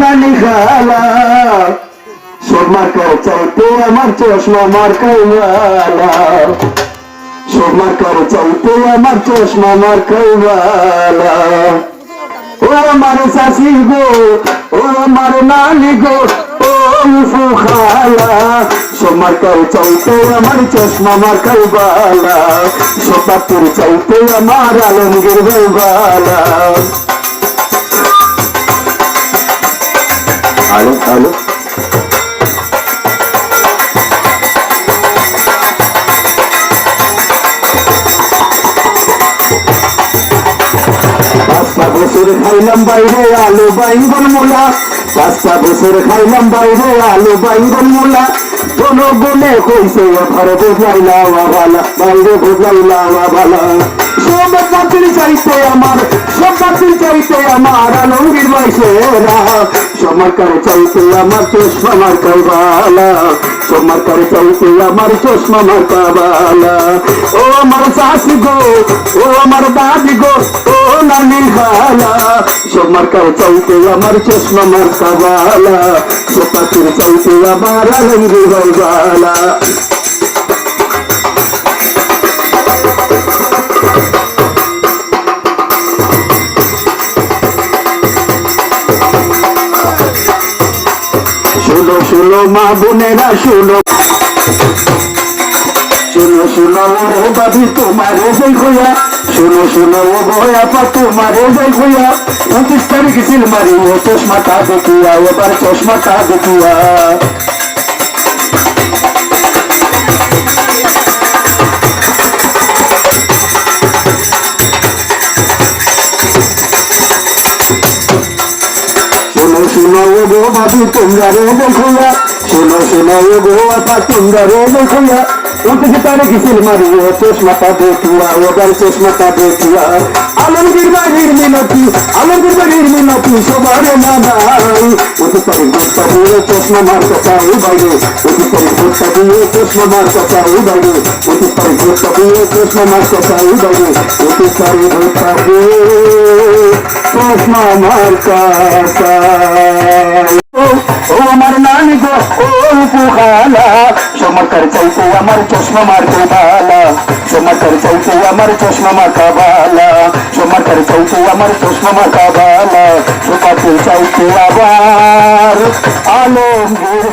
নানি খালা সব মার্কার চাইতে আমার চশমা মার্কাই বালা সব মার্কার চাইতে আমার চশমা মার্কাই বালা ও আমার শাশি গো, ও আমার নানি গো, ও খালা। সোমার কাউ চাইতে আমার চশমা মার কাউ বালা সোপাপুর চাইতে আমার আলমগীর বালা আলো পাঁচটা বছর খাইলাম বাইরে আলু বাইঙ্গন মূলা পাঁচটা বছর খাইলাম বাইরে আলু বাইঙ্গন মূলা জনগণে কইছে, ঘরে বোঝাইলাম ভালা, বাইরে বোঝাইলাম ভালা। সব বাতিল চাইতে আমার, সব বাতিল চাইতে আমার আলমগীর বাইসেরা সমারকার চাইতে আমার চশমা মার কাবালা সমারকার চাইতে আমার চশমা মার কাবালা ও আমার শাশি গো, ও আমার দাদি গো, ও নানি খালা। সমারকার চাইতে আমার চশমা মার কাবালা সোপাতির চাইতে আমার আলমগীর বাইবালা শুনো মা বোনেরা, শুনো। শুনো শুনো ও বাবি তোমার যাই হইয়া। শুনো শুনো ও ভয়া পা তোমারে যাই হইয়া। পঁচিশ তারিখ সিল মারি ও চশমাটা দেখিয়া, এবার চশমাটা দেখিয়া। শোনো ও গো বাবু তোমরা রে দেখুয়া শোনো শোনো ও গো আপা, তোমরা রে দেখুয়া উঠে তারে কিসিল মারি ও চশমাটা দেখুয়া ওবার চশমাটা দেখুয়া আলমগীর বাড়ির মিনতি, আলমগীর বাড়ির মিনতি সবার মানাই। উঠে তারে গোটা দিয়ে চশমা মার কথা ও বাইরে। উঠে তারে গোটা দিয়ে চশমা মার কথা ও বাইরে। উঠে তারে গোটা দিয়ে চশমা মার কথা ও বাইরে। উঠে তারে গোটা দিয়ে চশমা মার কথা ও আমার নানি গো, ও পুহালা সমাকার চাইতে আমার চশমা মার বালা সমাকার চাইতে আমার চশমা মার বালা সমাকার চাইতে আমার চশমা মার বালা সোপাতে চাইতে আবার আলমগীর